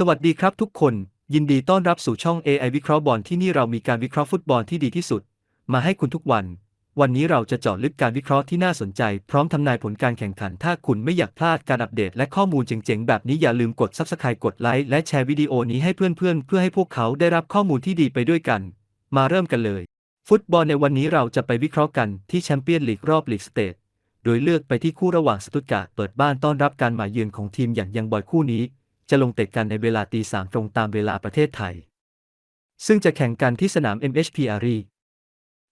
สวัสดีครับทุกคน ยินดีต้อนรับสู่ช่อง AI วิเคราะห์บอลที่นี่เรามีการวิเคราะห์ฟุตบอลที่ดีที่สุด มาให้คุณทุกวัน วันนี้เราจะเจาะลึกการวิเคราะห์ที่น่าสนใจ พร้อมทำนายผลการแข่งขัน ถ้าคุณไม่อยากพลาดการอัปเดตและข้อมูลเจ๋งๆ แบบนี้อย่าลืมกด Subscribe กดไลค์และแชร์วิดีโอนี้ให้เพื่อนๆ เพื่อให้พวกเขาได้รับข้อมูลที่ดีไปด้วยกัน มาเริ่มกันเลย ฟุตบอลในวันนี้เราจะไปวิเคราะห์กันที่แชมเปี้ยนลีกรอบลีกสเตทโดยเลือกไปที่คู่ระหว่างสตุตการ์ดเปิดบ้านต้อนรับการมาเยือนของทีมอย่างยังบอยคู่นี้ จะลงเตะกันในเวลาตีสามตรงตามเวลาประเทศไทย ซึ่งจะแข่งกันที่สนาม MHP อารี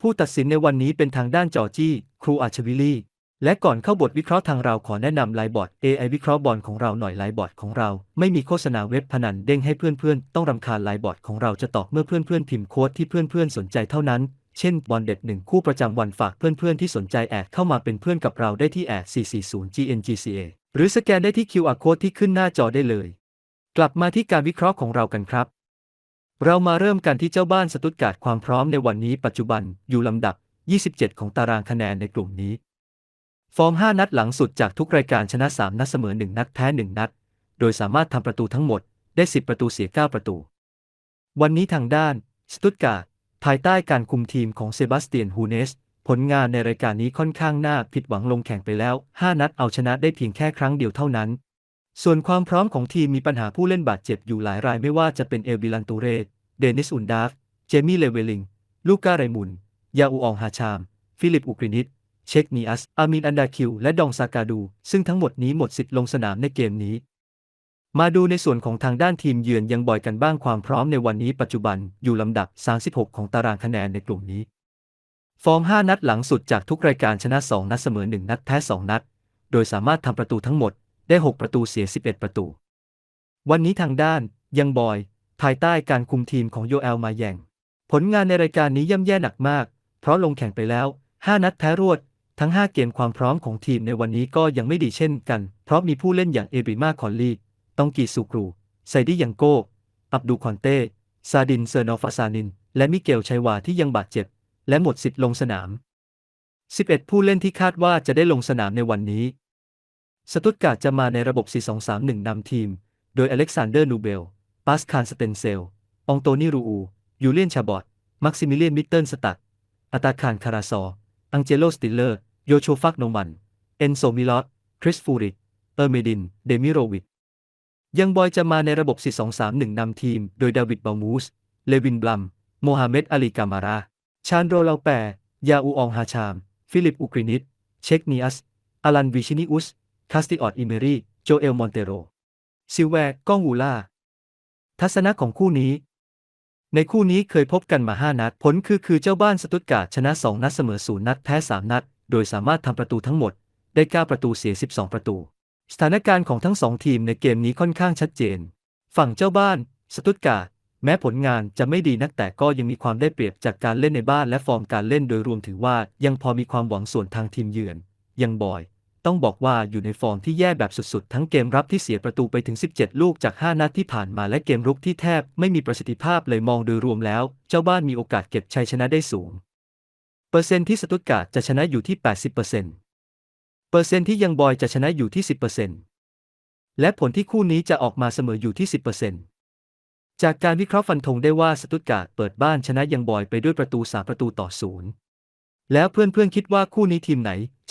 ผู้ตัดสินในวันนี้เป็นทางด้านจอจี้ ครูอาชวิลลี่และก่อนเข้าบทวิเคราะห์ทางเราขอแนะนำไลบอร์ด AI วิเคราะห์บอลของเราหน่อยไลบอร์ดของเรา ไม่มีโฆษณาเว็บพนันเด้งให้เพื่อนๆ ต้องรำคาญไลบอร์ดของเราจะตอบเมื่อเพื่อนๆพิมพ์โค้ดที่เพื่อนๆสนใจเท่านั้น เช่นบอลเด็ดหนึ่งคู่ประจำวันฝากเพื่อนๆที่สนใจแอดเข้ามาเป็นเพื่อนกับเราได้ที่แอด440 GNGCA หรือสแกนได้ที่ QR code ที่ขึ้นหน้าจอได้เลย กลับมาที่การวิเคราะห์ของเรากันครับ เรามาเริ่มกันที่เจ้าบ้านสตุตการ์ดความพร้อมในวันนี้ปัจจุบันอยู่ลำดับ 27 ของตารางคะแนนในกลุ่มนี้ ฟอร์ม 5 นัดหลังสุดจากทุกรายการชนะ 3 นัดเสมอ 1 นัดแพ้ 1 นัด โดยสามารถทำประตูทั้งหมดได้ 10 ประตูเสีย 9 ประตู วันนี้ทางด้านสตุตการ์ดภายใต้การคุมทีมของเซบาสเตียนฮูเนส ผลงานในรายการนี้ค่อนข้างน่าผิดหวังลงแข่งไปแล้ว 5 นัดเอาชนะได้เพียงแค่ครั้งเดียวเท่านั้น ส่วนความพร้อมของทีมมีปัญหาผู้เล่นบาดเจ็บอยู่หลายรายไม่ว่าจะเป็นเอลบิลันตูเรสเดนิสอุนดาฟ เจมี่เลเวลิง ลูก้าไรมุน ยาอูอองฮาชาม ฟิลิปอุกรินิต เชคนีอัส อามินอันดาคิว และดองซากาดู ซึ่งทั้งหมดนี้หมดสิทธิ์ลงสนามในเกมนี้ มาดูในส่วนของทางด้านทีมเยือนยังบ่อยกันบ้างความพร้อมในวันนี้ปัจจุบันอยู่ลำดับ 36 ของตารางคะแนนในกลุ่มนี้ ฟอร์ม 5 นัดหลังสุดจากทุกรายการชนะ 2 นัดเสมอ 1 นัดแพ้ 2 นัด โดยสามารถทำประตูทั้งหมด ได้ 6 ประตูเสีย 11 ประตู วันนี้ทางด้านยังบอย ภายใต้การคุมทีมของโยเอลมาแยง ผลงานในรายการนี้ย่ำแย่หนักมาก เพราะลงแข่งไปแล้ว 5 นัดแพ้รวด ทั้ง 5 เกมความพร้อมของทีมในวันนี้ก็ยังไม่ดีเช่นกัน เพราะมีผู้เล่นอย่างเอริมาคอนลีตองกีซูกรู ไซดี้ยังโกอับดูคอนเต้ ซาดินเซอร์นอฟาซานิน และมิเกลชัยวาที่ยังบาดเจ็บ และหมดสิทธิ์ลงสนาม 11 ผู้เล่นที่คาดว่าจะได้ลงสนามในวันนี้ สตุตการ์ดจะมาในระบบ 4-2-3-1 นำทีม โดยอเล็กซานเดอร์นูเบล ปาสคาลสเตนเซล องโตนีรูอู ยูเลียนชาบอต มักซิมิเลียนมิตเติลสตัดอัตาคารคาราซอ อังเจโลสติลเลอร์ โยโชฟักโนมัน เอนโซมิลอต คริสฟูริก เออร์เมดิน เดมิโรวิชยังบอยจะมาในระบบ 4-2-3-1 นำทีม โดยดาวิดบามูส เลวินบลัม โมฮัมเหม็ดอาลีกามารา ชานโรเลาแปรยาอูอองฮาชาม ฟิลิปอุกรินิต เชคเนียส อลันวิชินิอุส คาสติออดอิเมรีโจเอลมอนเตโร ซิลแวร์ก้องวูล่า ทัศนะของคู่นี้ ในคู่นี้เคยพบกันมา5นัด ผลคือคือเจ้าบ้านสตุตการ์ดชนะ2นัดเสมอ0นัดแพ้3นัด โดยสามารถทำประตูทั้งหมด ได้9ประตูเสีย 12 ประตู สถานการณ์ของทั้งสองทีมในเกมนี้ค่อนข้างชัดเจน ฝั่งเจ้าบ้านสตุตการ์ดแม้ผลงานจะไม่ดีนักแต่ก็ยังมีความได้เปรียบจากการเล่นในบ้านและฟอร์มการเล่นโดยรวมถือว่ายังพอมีความหวังส่วนทางทีมเยือน ยังบอย ต้องบอกว่าอยู่ในฟอร์มที่แย่แบบสุดๆ ทั้งเกมรับที่เสียประตูไปถึง 17 ลูกจาก 5 นัดที่ผ่านมาและเกมรุกที่แทบไม่มีประสิทธิภาพเลยมองโดยรวมแล้ว เจ้าบ้านมีโอกาสเก็บชัยชนะได้สูง เปอร์เซ็นต์ที่สตุตการ์ดจะชนะอยู่ที่ 80%เปอร์เซ็นต์เปอร์เซ็นต์ที่ยังบอยจะชนะอยู่ที่ 10%และผลที่คู่นี้จะออกมาเสมออยู่ที่ 10%จากการวิเคราะห์ฟันธงได้ว่าสตุตการ์ดเปิดบ้านชนะยังบอยไปด้วยประตู 3 ประตูต่อศูนย์แล้วเพื่อนๆคิดว่าคู่นี้ทีมไหน